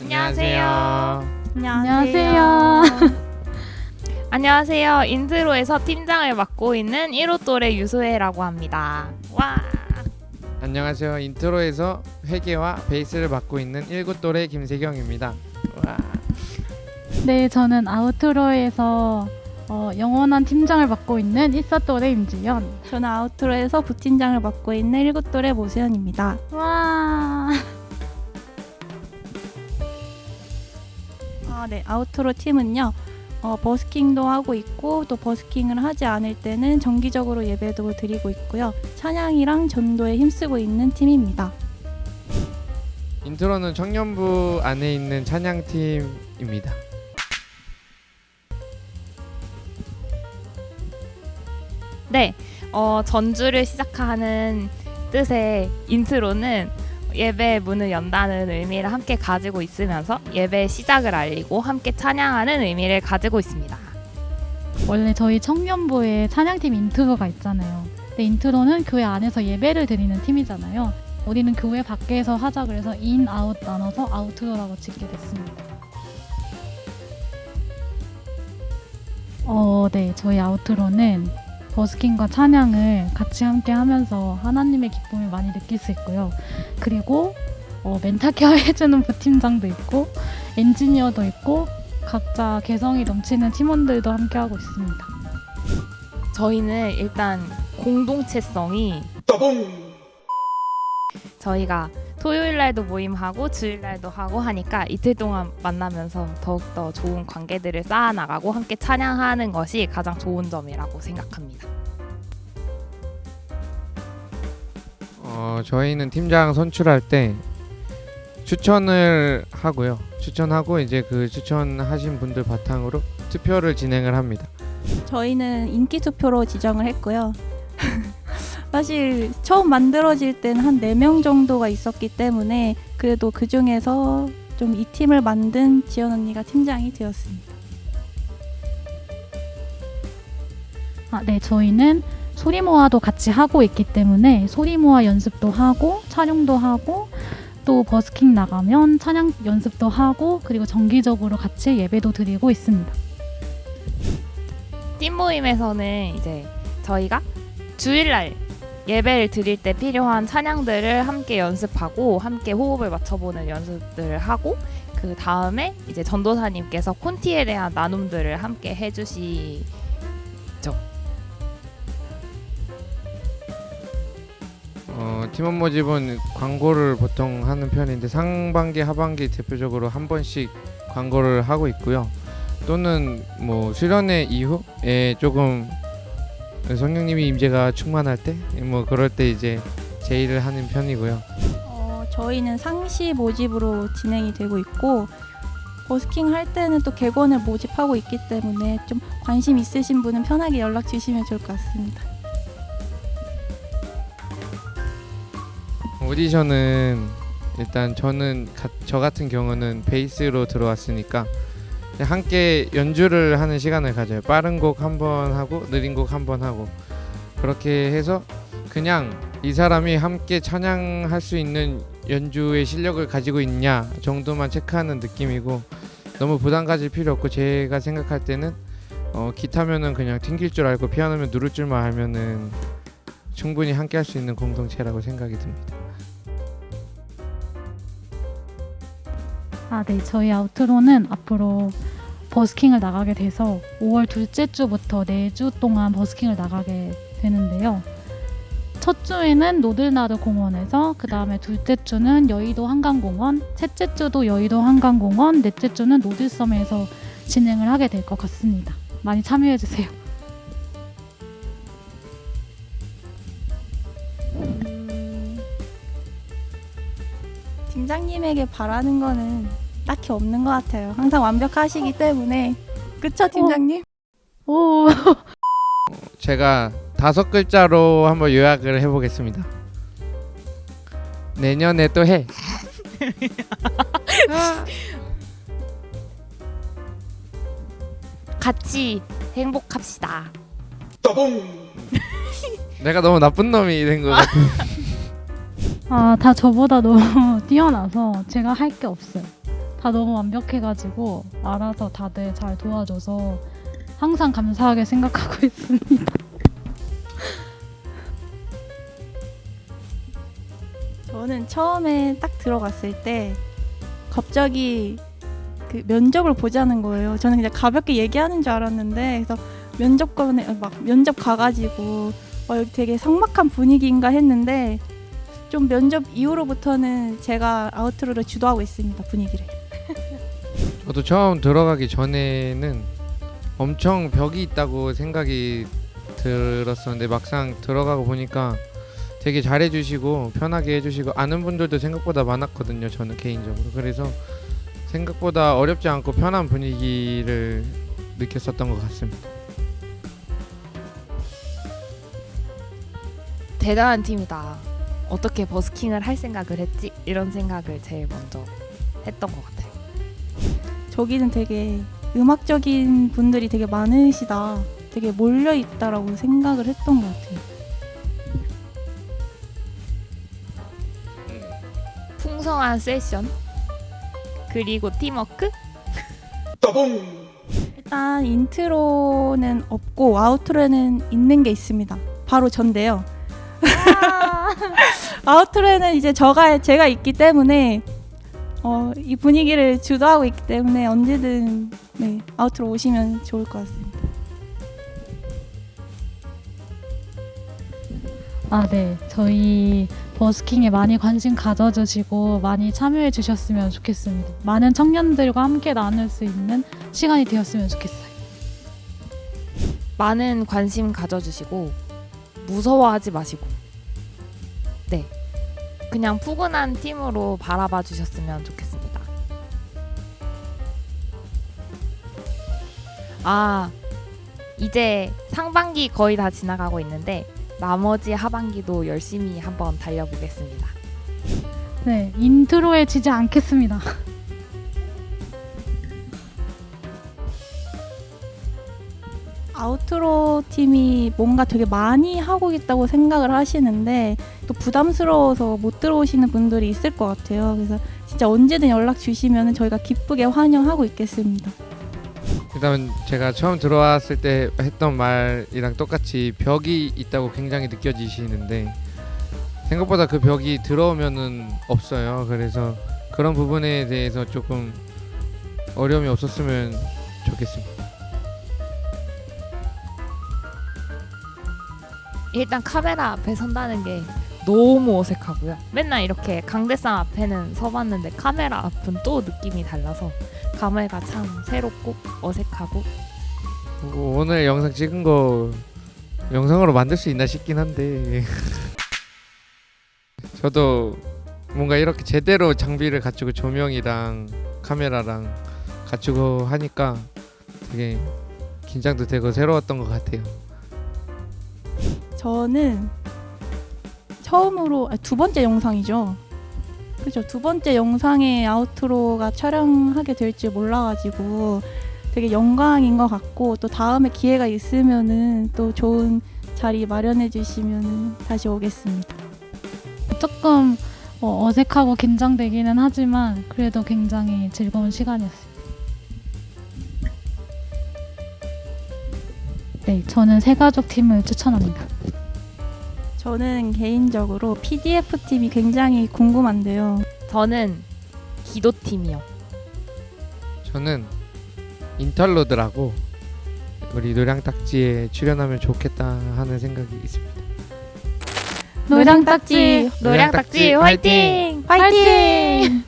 안녕하세요. 안녕하세요. 안녕하세요. 안녕하세요. 인트로에서 팀장을 맡고 있는 1호 또래 유소혜라고 합니다. 와. 안녕하세요. 인트로에서 회계와 베이스를 맡고 있는 1구 또래 김세경입니다. 와. 네, 저는 아우트로에서 어, 영원한 팀장을 맡고 있는 일사또래 임지연. 저는 아우트로에서 부팀장을 맡고 있는 일곱돌의 모수연입니다. 와. 아, 네. 아우트로 팀은요. 어, 버스킹도 하고 있고 또 버스킹을 하지 않을 때는 정기적으로 예배도 드리고 있고요. 찬양이랑 전도에 힘쓰고 있는 팀입니다. 인트로는 청년부 안에 있는 찬양팀입니다. 네. 어, 전주를 시작하는 뜻의 인트로는 예배 문을 연다는 의미를 함께 가지고 있으면서 예배 시작을 알리고 함께 찬양하는 의미를 가지고 있습니다. 원래 저희 청년부에 찬양팀 인트로가 있잖아요. 근데 인트로는 교회 안에서 예배를 드리는 팀이잖아요. 우리는 교회 밖에서 하자 그래서 인, 아웃 나눠서 아우트로라고 짓게 됐습니다. 어, 네. 저희 아우트로는 버스킹과 찬양을 같이 함께 하면서 하나님의 기쁨을 많이 느낄 수 있고요. 그리고 어, 멘탈 케어 해주는 부팀장도 있고 엔지니어도 있고 각자 개성이 넘치는 팀원들도 함께 하고 있습니다. 저희는 일단 공동체성이 저희가 토요일 날도 모임하고 주일 날도 하고 하니까 이틀 동안 만나면서 더욱더 좋은 관계들을 쌓아 나가고 함께 찬양하는 것이 가장 좋은 점이라고 생각합니다. 어, 저희는 팀장 선출할 때 추천을 하고요. 추천하고 이제 그 추천하신 분들 바탕으로 투표를 진행을 합니다. 저희는 인기 투표로 지정을 했고요. 사실 처음 만들어질 때는 한 4명 정도가 있었기 때문에 그래도 그 중에서 좀 이 팀을 만든 지연 언니가 팀장이 되었습니다. 아, 네, 저희는 소리 모아도 같이 하고 있기 때문에 소리 모아 연습도 하고 촬영도 하고 또 버스킹 나가면 찬양 연습도 하고 그리고 정기적으로 같이 예배도 드리고 있습니다. 팀 모임에서는 이제 저희가 주일날 예배를 드릴 때 필요한 찬양들을 함께 연습하고 함께 호흡을 맞춰보는 연습들을 하고 그 다음에 이제 전도사님께서 콘티에 대한 나눔들을 함께 해주시 어, 팀원 모집은 광고를 보통 하는 편인데 상반기 하반기 대표적으로 한 번씩 광고를 하고 있고요. 또는 뭐 수련회 이후에 조금 성령님이 임재가 충만할 때 뭐 그럴 때 이제 제의를 하는 편이고요. 어, 저희는 상시 모집으로 진행이 되고 있고 버스킹 할 때는 또 객원을 모집하고 있기 때문에 좀 관심 있으신 분은 편하게 연락 주시면 좋을 것 같습니다. 오디션은 일단 저는 가- 저 같은 경우는 베이스로 들어왔으니까 함께 연주를 하는 시간을 가져요. 빠른 곡 한 번 하고 느린 곡 한 번 하고 그렇게 해서 그냥 이 사람이 함께 찬양할 수 있는 연주의 실력을 가지고 있냐 정도만 체크하는 느낌이고 너무 부담 가질 필요 없고 제가 생각할 때는 어, 기타면은 그냥 튕길 줄 알고 피아노면 누를 줄만 알면은 충분히 함께 할 수 있는 공동체라고 생각이 듭니다. 아, 네. 저희 아우트로는 앞으로 버스킹을 나가게 돼서 5월 둘째 주부터 4주 동안 버스킹을 나가게 되는데요. 첫 주에는 노들나루 공원에서 그 다음에 둘째 주는 여의도 한강공원, 셋째 주도 여의도 한강공원, 넷째 주는 노들섬에서 진행을 하게 될 것 같습니다. 많이 참여해 주세요. 팀장님에게 바라는 거는 딱히 없는 것 같아요. 항상 완벽하시기 때문에 그쵸 팀장님? 오, 제가 다섯 글자로 한번 요약을 해보겠습니다. 내년에 또 해. 같이 행복합시다. 내가 너무 나쁜 놈이 된것 같아. 아, 다 저보다 너무 뛰어나서 제가 할 게 없어요. 다 너무 완벽해가지고 알아서 다들 잘 도와줘서 항상 감사하게 생각하고 있습니다. 저는 처음에 딱 들어갔을 때 갑자기 그 면접을 보자는 거예요. 저는 그냥 가볍게 얘기하는 줄 알았는데 그래서 면접관에 막 면접 가가지고 어, 여기 되게 삭막한 분위기인가 했는데 좀 면접 이후로부터는 제가 아우트로를 주도하고 있습니다 분위기를. 저도 처음 들어가기 전에는 엄청 벽이 있다고 생각이 들었었는데 막상 들어가고 보니까 되게 잘해주시고 편하게 해주시고 아는 분들도 생각보다 많았거든요. 저는 개인적으로 그래서 생각보다 어렵지 않고 편한 분위기를 느꼈었던 것 같습니다. 대단한 팀이다. 어떻게 버스킹을 할 생각을 했지? 이런 생각을 제일 먼저 했던 것 같아요. 저기는 되게 음악적인 분들이 되게 많으시다. 되게 몰려 있다라고 생각을 했던 것 같아요. 풍성한 세션 그리고 팀워크 일단 인트로는 없고 아우트로는 있는 게 있습니다. 바로 전데요. 아우트로는 이제 저가 제가 있기 때문에 어, 이 분위기를 주도하고 있기 때문에 언제든 네, 아우트로 오시면 좋을 것 같습니다. 아, 네. 저희 버스킹에 많이 관심 가져주시고 많이 참여해 주셨으면 좋겠습니다. 많은 청년들과 함께 나눌 수 있는 시간이 되었으면 좋겠어요. 많은 관심 가져주시고 무서워하지 마시고 네 그냥 푸근한 팀으로 바라봐 주셨으면 좋겠습니다. 아 이제 상반기 거의 다 지나가고 있는데 나머지 하반기도 열심히 한번 달려보겠습니다. 네. 인트로에 지지 않겠습니다. 아우트로 팀이 뭔가 되게 많이 하고 있다고 생각을 하시는데 또 부담스러워서 못 들어오시는 분들이 있을 것 같아요. 그래서 진짜 언제든 연락 주시면 저희가 기쁘게 환영하고 있겠습니다. 일단 제가 처음 들어왔을 때 했던 말이랑 똑같이 벽이 있다고 굉장히 느껴지시는데 생각보다 그 벽이 들어오면은 없어요. 그래서 그런 부분에 대해서 조금 어려움이 없었으면 좋겠습니다. 일단 카메라 앞에 선다는 게 너무 어색하고요. 맨날 이렇게 강대상 앞에는 서봤는데 카메라 앞은 또 느낌이 달라서 감회가 참 새롭고 어색하고 오- 오늘 영상 찍은 거 영상으로 만들 수 있나 싶긴 한데 저도 뭔가 이렇게 제대로 장비를 갖추고 조명이랑 카메라랑 갖추고 하니까 되게 긴장도 되고 새로웠던 것 같아요. 저는 처음으로 아, 두 번째 영상이죠. 그죠? 두 번째 영상의 아우트로가 촬영하게 될줄 몰라가지고 되게 영광인 것 같고 또 다음에 기회가 있으면은 또 좋은 자리 마련해 주시면 다시 오겠습니다. 조금 어, 어색하고 긴장되기는 하지만 그래도 굉장히 즐거운 시간이었어요. 네, 저는 새가족 팀을 추천합니다. 저는 개인적으로 PDF 팀이 굉장히 궁금한데요. 저는 기도팀이요. 저는 인터로드라고 우리 노량딱지에 출연하면 좋겠다 하는 생각이 있습니다. 노량딱지 노량딱지 화이팅! 화이팅!